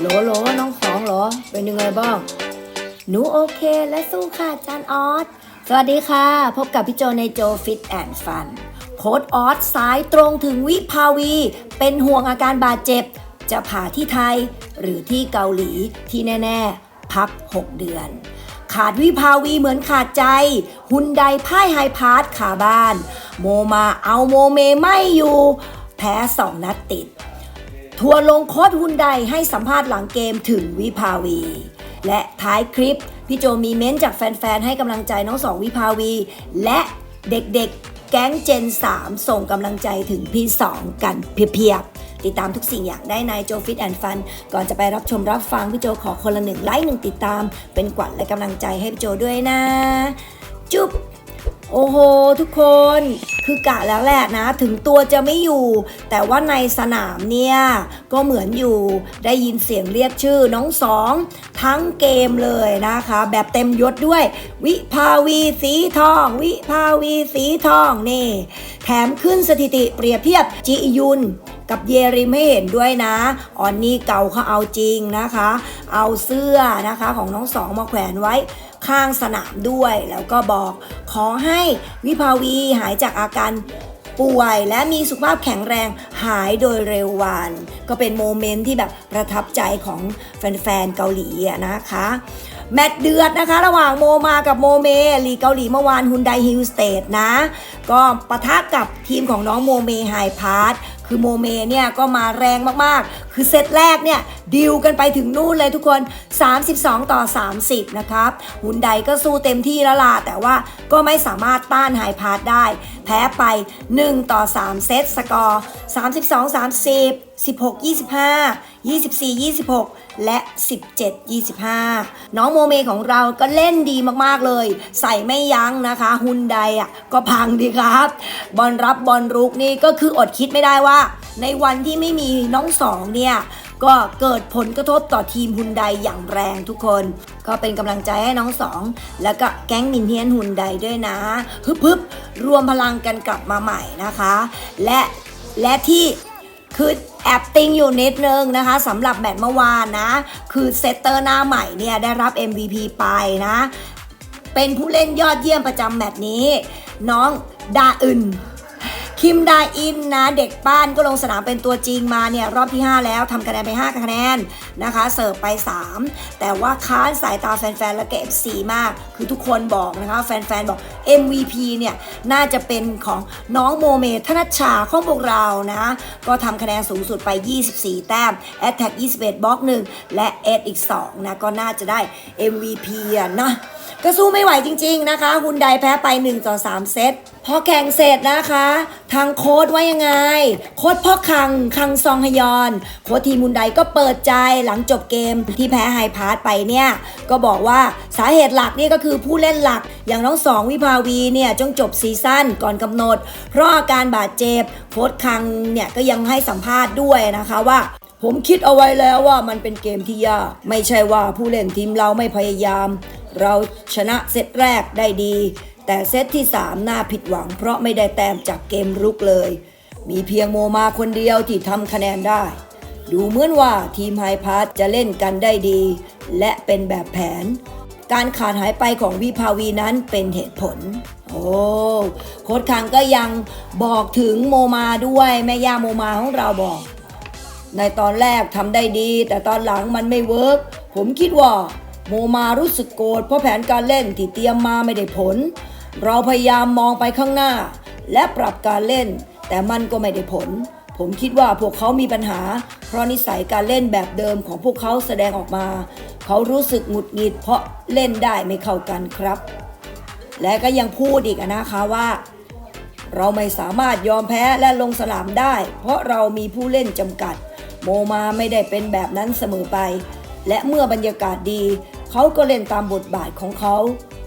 โหลโหลน้องสองเหรอ เป็นยังไงบ้าง หนูโอเคและสู้ค่ะจานออส สวัสดีค่ะ พบกับพี่โจในโจฟิตแอนด์ฟัน โค้ดออสสายตรงถึงวิภาวี เป็นห่วงอาการบาดเจ็บ จะผ่าที่ไทย หรือที่เกาหลีที่แน่ ๆ พัก 6 เดือน ขาดวิภาวีเหมือนขาดใจหุนไดพ่ายไฮพาร์ทขาบ้าน โมมาเอาโมเมไม่อยู่ แพ้สองนัดติด ทัวร์ลงโค้ดฮุนไดให้สัมภาษณ์หลังเกมถึงวิภาวี และท้ายคลิป พี่โจมีเม้นจากแฟนๆ ให้กำลังใจน้องสองวิภาวี และเด็กๆ แก๊งเจน 3 ส่งกำลังใจถึงพี่2กันเพียบๆ ติดตามทุกสิ่งอย่างได้ในโจฟิตแอนด์ฟัน ก่อนจะไปรับชมรับฟังพี่โจขอคนละหนึ่งไลค์หนึ่งติดตาม เป็นกวัดและกำลังใจให้พี่โจด้วยนะ จุ๊บ โอ้โห ทุกคนคือกะแล้วแหละนะ ถึงตัวจะไม่อยู่ แต่ว่าในสนามเนี่ย ก็เหมือนอยู่ได้ยินเสียงเรียกชื่อน้องสองทั้งเกมเลยนะคะ แบบเต็มยศด้วย วิภาวีสีทอง วิภาวีสีทองนี่ แถมขึ้นสถิติเปรียบเทียบจิยุนกับเยริมให้เห็นด้วยนะ ออนนี่เก่าเขาเอาจริงนะคะ เอาเสื้อนะคะของน้องสองมาแขวนไว้ ข้างสนามด้วย แล้วก็บอกขอให้วิภาวีหายจากอาการป่วยและมีสุขภาพแข็งแรงหายโดยเร็ววัน ก็เป็นโมเมนต์ที่แบบประทับใจของแฟนๆเกาหลีอะนะคะ แมตช์เดือดนะคะ ระหว่างโมมากับโมเมลีเกาหลีเมื่อวานฮุนไดฮิลสเตทนะ ก็ปะทะกับทีมของน้องโมเมไฮพาร์ท คือโมเมเนี่ยก็มาแรงมากๆ คือเซตแรกเนี่ยดิวกันไปถึงนู่นเลยทุกคน 32 ต่อ 30 นะครับฮุนไดก็สู้เต็มที่แล้วล่ะแต่ว่าก็ไม่สามารถต้านไฮพาร์ทได้ แพ้ไป 1 ต่อ 3 เซตสกอร์ 32 30 16 25 24 26 และ 17 25 น้องโมเมของเราก็เล่นดีมากๆเลย ใส่ไม่ยั้งนะคะฮุนไดอะก็พังดีครับ บอลรับบอลรุกนี่ก็คืออดคิดไม่ได้ว่า ในวันที่ไม่มีน้องสองเนี่ยก็เกิดผลกระทบต่อทีมฮุนไดอย่างแรงทุกคน ก็เป็นกำลังใจให้น้องสอง แล้วก็แก๊งมินเทียนฮุนไดด้วยนะฮึบฮึบรวมพลังกันกลับมาใหม่นะคะ และและที่ คือแอบติงอยู่นิดนึงนะคะสำหรับแมตช์เมื่อวานนะ คือเซตเตอร์หน้าใหม่เนี่ยได้รับ MVP ไปนะ เป็นผู้เล่นยอดเยี่ยมประจำแมตช์นี้ น้องดาอึนคิมดาอินนะ เด็กป้านก็ลงสนามเป็นตัวจริงมาเนี่ยรอบที่ 5 แล้วทำคะแนนไป 5 คะแนนนะคะ เสิร์ฟไป 3 แต่ว่าค้านสายตาแฟนๆ และเก็ FC มาก คือทุกคนบอกนะคะ แฟนๆ บอก MVP เนี่ย น่าจะเป็นของน้องโมเมธนัชชาของพวกเรานะ ก็ทำคะแนนสูงสุดไป 24 แต้ม a t t a c k 21บล็อก1และ เออีก 2 นะ ก็น่าจะได้ MVP อะนะก็สู้ไม่ไหวจริง ๆ นะคะฮุนไดแพ้ไป 1 ต่อ 3 เซต พอแข่งเสร็จนะคะ ทางโค้ดว่ายังไง โค้ดพ่อคัง คังซองฮยอน โค้ดทีมฮุนไดก็เปิดใจหลังจบเกมที่แพ้ไฮพาร์ทไปเนี่ย ก็บอกว่าสาเหตุหลักนี่ก็คือผู้เล่นหลักอย่างน้องสองวิภาวีเนี่ยจงจบซีซั่นก่อนกำหนด เพราะอาการบาดเจ็บโค้ดคังเนี่ยก็ยังให้สัมภาษณ์ด้วยนะคะว่าผมคิดเอาไว้แล้วว่ามันเป็นเกมที่ยากไม่ใช่ว่าผู้เล่นทีมเราไม่พยายาม เราชนะเซตแรกได้ดี แต่เซตที่ 3 น่าผิดหวัง เพราะไม่ได้แต้มจากเกมรุกเลย มีเพียงโมมาคนเดียวที่ทำคะแนนได้ ดูเหมือนว่าทีมไฮพาร์จะเล่นกันได้ดี และเป็นแบบแผน การขาดหายไปของวิภาวีนั้นเป็นเหตุผล โอ้โค้ดคังก็ยังบอกถึงโมมาด้วยแม่ย่าโมมาของเราบอก ในตอนแรกทำได้ดี แต่ตอนหลังมันไม่เวิร์กผมคิดว่าโมมารู้สึกโกรธเพราะแผนการเล่นที่เตรียมมาไม่ได้ผล เราพยายามมองไปข้างหน้า และปรับการเล่น แต่มันก็ไม่ได้ผล ผมคิดว่าพวกเขามีปัญหา เพราะนิสัยการเล่นแบบเดิมของพวกเขาแสดงออกมา เขารู้สึกหงุดหงิดเพราะเล่นได้ไม่เข้ากันครับ และก็ยังพูดอีกนะคะว่า เราไม่สามารถยอมแพ้และลงสนามได้ เพราะเรามีผู้เล่นจำกัด โมมาไม่ได้เป็นแบบนั้นเสมอไป และเมื่อบรรยากาศดี เขาก็เล่นตามบทบาทของเขา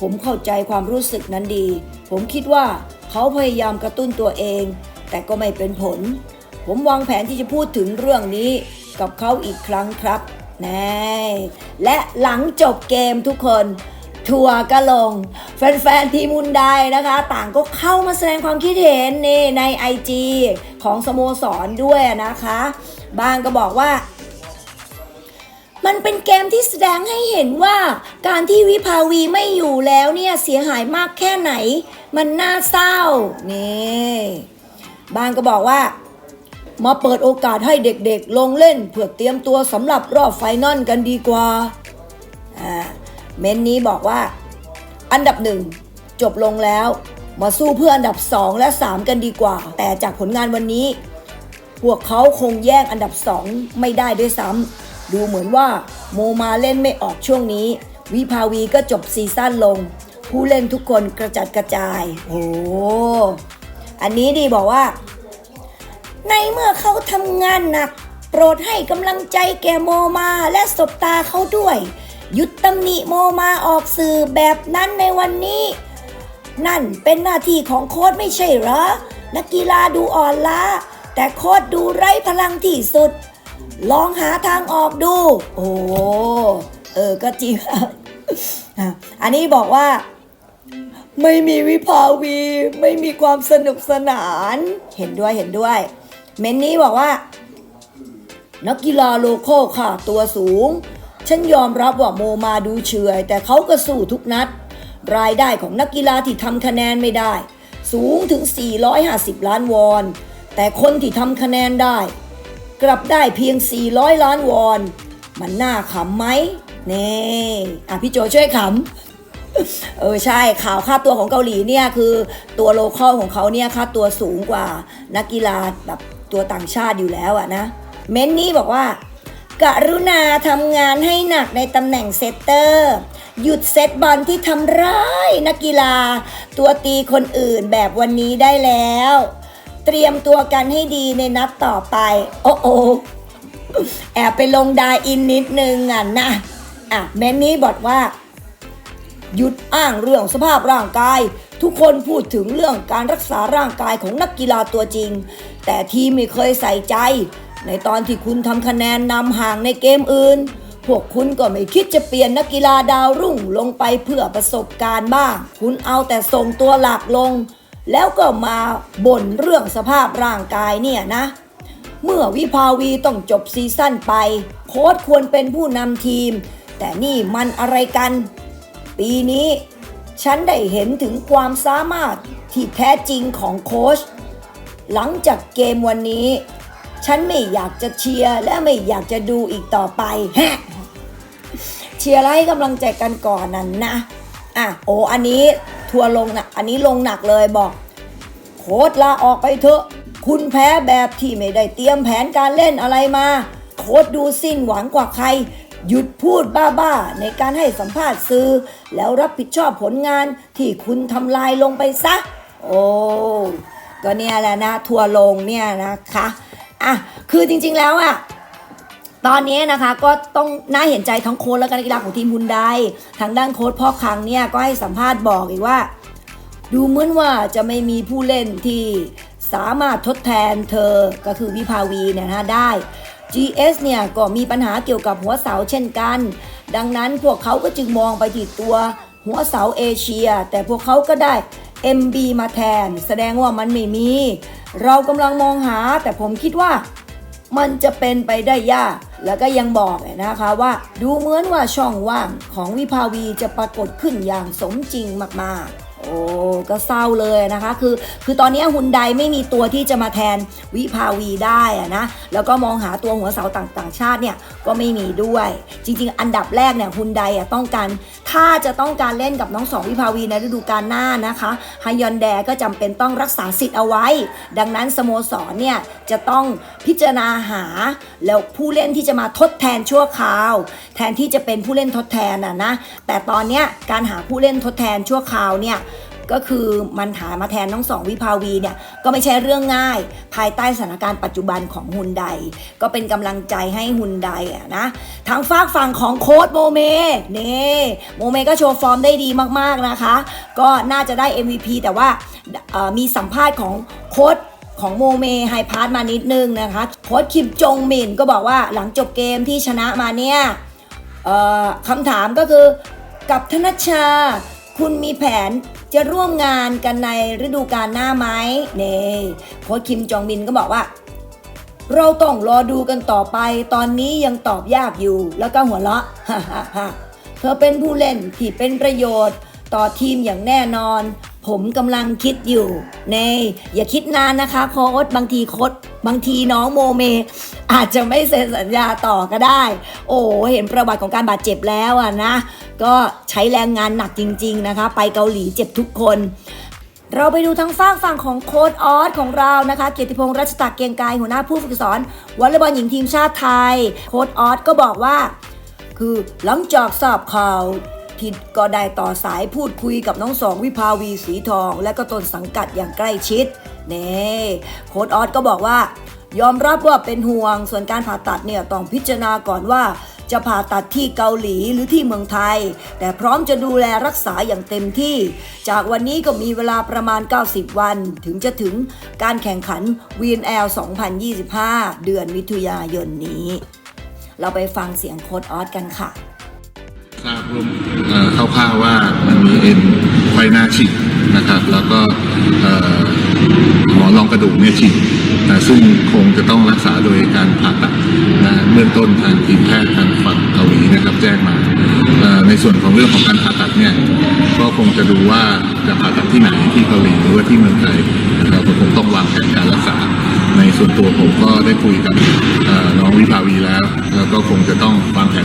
ผมเข้าใจความรู้สึกนั้นดี ผมคิดว่าเขาพยายามกระตุ้นตัวเอง แต่ก็ไม่เป็นผล ผมวางแผนที่จะพูดถึงเรื่องนี้กับเขาอีกครั้งครับ น่และหลังจบเกมทุกคนทัวร์ก็ลง แฟนๆทีมมุนไดนะคะ ต่างก็เข้ามาแสดงความคิดเห็นนี่ใน IG ของสโมสรด้วยนะคะ บางก็บอกว่า มันเป็นเกมที่แสดงให้เห็นว่าการที่วิภาวีไม่อยู่แล้วเนี่ยเสียหายมากแค่ไหน มันน่าเศร้านี่บางก็บอกว่า มาเปิดโอกาสให้เด็กๆ ลงเล่นเพื่อเตรียมตัวสำหรับรอบไฟนอลกันดีกว่าอ่าเมนนี้บอกว่า อันดับหนึ่งจบลงแล้ว มาสู้เพื่ออันดับ 2 และ 3 กันดีกว่า แต่จากผลงานวันนี้ พวกเขาคงแย่งอันดับ 2 ไม่ได้ด้วยซ้ำดูเหมือนว่าโมมาเล่นไม่ออกช่วงนี้ วิภาวีก็จบซีซั่นลง ผู้เล่นทุกคนกระจัดกระจาย โอ้อันนี้ดีบอกว่า ในเมื่อเขาทำงานหนัก โปรดให้กำลังใจแก่โมมาและสบตาเขาด้วย หยุดตำหนิโมมาออกสื่อแบบนั้นในวันนี้ นั่นเป็นหน้าที่ของโค้ชไม่ใช่เหรอ นักกีฬาดูอ่อนล้า แต่โค้ชดูไร้พลังที่สุด ลองหาทางออกดู โอ้เออก็จริงอะอันนี้บอกว่า ไม่มีวิภาวี ไม่มีความสนุกสนาน เห็นด้วยเห็นด้วย เมนนี้บอกว่า นักกีฬาโลโก้ค่ะ ตัวสูง ฉันยอมรับว่าโมมาดูเฉยแต่เขาก็สู้ทุกนัด รายได้ของนักกีฬาที่ทำคะแนนไม่ได้ สูงถึง 450 ล้านวอน แต่คนที่ทำคะแนนได้ กลับได้เพียง 400 ล้านวอน มันน่าขำไหมเน่อะพี่โจช่วยขำเออใช่ข่าวค่าตัวของเกาหลีเนี่ยคือตัวโลคอลของเขาเนี่ยค่าตัวสูงกว่านักกีฬาแบบ ตัวต่างชาติอยู่แล้วอะนะ เมนนี่บอกว่ากรุณาทำงานให้หนักในตำแหน่งเซตเตอร์ หยุดเซตบอลที่ทำร้ายนักกีฬา ตัวตีคนอื่นแบบวันนี้ได้แล้ว เตรียมตัวกันให้ดีในนัดต่อไป โอ้โอแอบไปลงดาอินนิดนึงอะนะ อะแมนนี่บอกว่า หยุดอ้างเรื่องสภาพร่างกาย ทุกคนพูดถึงเรื่องการรักษาร่างกายของนักกีฬาตัวจริง แต่ทีมไม่เคยใส่ใจ ในตอนที่คุณทำคะแนนนำห่างในเกมอื่น พวกคุณก็ไม่คิดจะเปลี่ยนนักกีฬาดาวรุ่งลงไปเพื่อประสบการณ์บ้าง คุณเอาแต่ส่งตัวหลักลง แล้วก็มาบ่นเรื่องสภาพร่างกายเนี่ยนะ เมื่อวิภาวีต้องจบซีซั่นไป โค้ชควรเป็นผู้นำทีม แต่นี่มันอะไรกัน ปีนี้ฉันได้เห็นถึงความสามารถที่แท้จริงของโค้ช หลังจากเกมวันนี้ ฉันไม่อยากจะเชียร์และไม่อยากจะดูอีกต่อไปฮะเชียร์และให้กำลังใจกันก่อนนั่นนะอะโอ้อันนี้ทัวร์ลงนะอันนี้ลงหนักเลยบอก โค้ดลาออกไปเถอะ คุณแพ้แบบที่ไม่ได้เตรียมแผนการเล่นอะไรมา โค้ดดูสิ้นหวังกว่าใคร หยุดพูดบ้าๆ ในการให้สัมภาษณ์สื่อแล้วรับผิดชอบผลงานที่คุณทำลายลงไปซะ โอ้ ก็เนี่ยแหละนะทัวร์ลงเนี่ยนะคะอะคือจริงๆแล้วอะตอนนี้นะคะก็ต้องน่าเห็นใจทั้งโค้ชและการกีฬาของทีมฮุนไดทางด้านโค้ชพ่อคังเนี่ยก็ให้สัมภาษณ์บอกอีกว่า ดูเหมือนว่าจะไม่มีผู้เล่นที่สามารถทดแทนเธอก็คือวิภาวีเนี่ยนะได้ GS เนี่ยก็มีปัญหาเกี่ยวกับหัวเสาเช่นกัน ดังนั้นพวกเขาก็จึงมองไปที่ตัวหัวเสาเอเชีย แต่พวกเขาก็ได้ MB มาแทน แสดงว่ามันไม่มี เรากำลังมองหา แต่ผมคิดว่า มันจะเป็นไปได้ยาก แล้วก็ยังบอกเลยนะคะว่า ดูเหมือนว่าช่องว่างของวิภาวีจะปรากฏขึ้นอย่างสมจริงมากๆ อ้ก็เศร้าเลยนะคะ คือคือตอนนี้ฮุนไดไม่มีตัวที่จะมาแทนวิภาวีได้อะนะแล้วก็มองหาตัวหัวเสาต่างต่างชาติเนี่ยก็ไม่มีด้วย จริง ๆ อันดับแรกเนี่ยฮุนไดอะต้องการถ้าจะต้องการเล่นกับน้องสองวิภาวีในฤดูกาลหน้านะคะฮยอนแดก็จำเป็นต้องรักษาสิทธิ์เอาไว้ ดังนั้นสโมสรเนี่ยจะต้องพิจารณาหาแล้วผู้เล่นที่จะมาทดแทนชั่วคราว แทนที่จะเป็นผู้เล่นทดแทนอะนะแต่ตอนเนี้ยการหาผู้เล่นทดแทนชั่วคราวเนี่ย ก็คือมันหามาแทนน้งสองวิภาวีเนี่ยก็ไม่ใช่เรื่องง่าย ภายใต้สถานการณ์ปัจจุบันของฮุนไดก็เป็นกำลังใจให้ฮุนไดอะนะทางฝากฝั่งของโค้ดโมเมเน่โมเมก็โชว์ฟอร์มได้ดีมากๆนะคะ ก็น่าจะได้ MVP แต่ว่ามีสัมภาษณ์ของโค้ดของโมเมไฮพาร์ทมานิดนึงนะคะโค้ชคิมจงหมินก็บอกว่าหลังจบเกมที่ชนะมาเนี่ยคำถามก็คือกับธนชชา คุณมีแผนจะร่วมงานกันในฤดูกาลหน้าไหมเน่โค้ชคิมจองมินก็บอกว่า เราต้องรอดูกันต่อไป ตอนนี้ยังตอบยากอยู่ แล้วก็หัวเราะฮ่าฮ่าฮ่าเธอเป็นผู้เล่นที่เป็นประโยชน์ ต่อทีมอย่างแน่นอน ผมกำลังคิดอยู่เน่อย่าคิดนานนะคะโค้ดบางทีโค้ดบางทีน้องโมเม อาจจะไม่เซ็นสัญญาต่อก็ได้ โอ้เห็นประวัติของการบาดเจ็บแล้วอะนะ ก็ใช้แรงงานหนักจริง ๆนะคะ ไปเกาหลีเจ็บทุกคน เราไปดูทางฝั่งฝั่งของโค้ดออสของเรานะคะ เกียรติพงษ์รัชตากเกียงกายหัวหน้าผู้ฝึกสอนวอลเลย์บอลหญิงทีมชาติไทย โค้ดออสก็บอกว่า คือหลังจากทราบข่าว ที่ก็ได้ต่อสายพูดคุยกับน้องสองวิภาวีสีทอง และก็ต้นสังกัดอย่างใกล้ชิดเน่โค้ดออสก็บอกว่า ยอมรับว่าเป็นห่วงส่วนการผ่าตัดเนี่ยต้องพิจารณาก่อนว่าจะผ่าตัดที่เกาหลีหรือที่เมืองไทย แต่พร้อมจะดูแลรักษาอย่างเต็มที่ จากวันนี้ก็มีเวลาประมาณ 90 วัน ถึงจะถึงการแข่งขัน VNL 2025 เดือนมิถุนายนนี้ เราไปฟังเสียงโค้ดออสกันค่ะ ทราบร่วมเอ่อคร่าวๆว่ามันมีเอ็นไฟหน้าฉีกนะครับ แล้วก็หมอรองกระดูกเนี่ยฉีกนะซึ่งคงจะต้องรักษาโดยการผ่าตัดนะเบื้องต้นทางทีมแพทย์ทางฝั่งเกาหลีนะครับ แจ้งมา ในส่วนของเรื่องของการผ่าตัดเนี่ยก็คงจะดูว่าจะผ่าตัดที่ไหนที่เกาหลีหรือว่าที่เมืองไทยนะครับก็คงต้องวางแผนการรักษา ในส่วนตัวผมก็ได้คุยกับน้องวิภา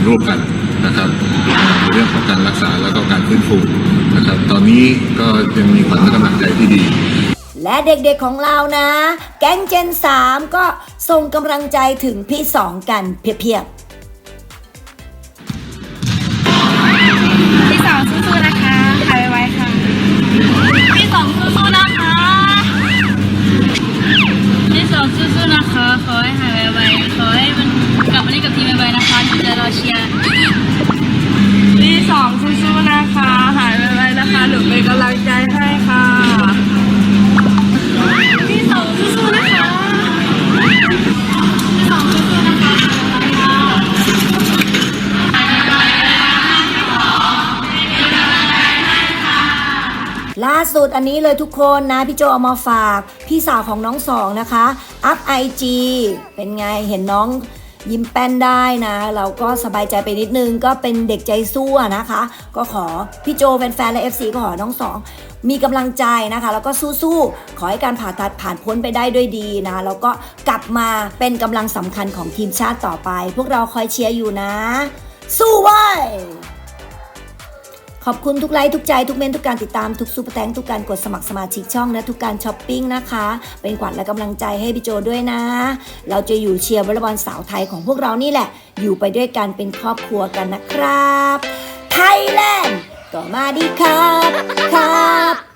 ร่วมกันนะครับในเรื่องของการรักษาแล้วก็การฟื้นฟูนะครับ ตอนนี้ก็ยังมีขวัญและกำลังใจที่ดี และเด็กๆของเรานะ แก๊งเจน 3 ก็ส่งกำลังใจถึงพี่สองกันเพียบๆ ล่าสุดอันนี้เลยทุกคนนะ พี่โจเอามาฝาก พี่สาวของน้องสองนะคะ อัพไอจีเป็นไงเห็นน้องยิ้มแป้นได้นะ เราก็สบายใจไปนิดนึงก็เป็นเด็กใจสู้นะคะ ก็ขอพี่โจแฟนๆและ FC ก็ขอน้องสองมีกำลังใจนะคะ แล้วก็สู้ๆขอให้การผ่าตัดผ่านพ้นไปได้ด้วยดีนะแล้วก็กลับมาเป็นกำลังสำคัญของทีมชาติต่อไป พวกเราคอยเชียร์อยู่นะ สู้ไว้ ขอบคุณทุกไลค์ทุกใจทุกเมนทุกการติดตามทุกซูเปอร์แตงทุกการกดสมัครสมาชิกช่องและทุกการช้อปปิ้งนะคะ เป็นขวัญและกำลังใจให้พี่โจด้วยนะ เราจะอยู่เชียร์วอลเลย์บอลสาวไทยของพวกเรานี่แหละ อยู่ไปด้วยกันเป็นครอบครัวกันนะครับ ไทยแลนด์ก็มาดีครับครับ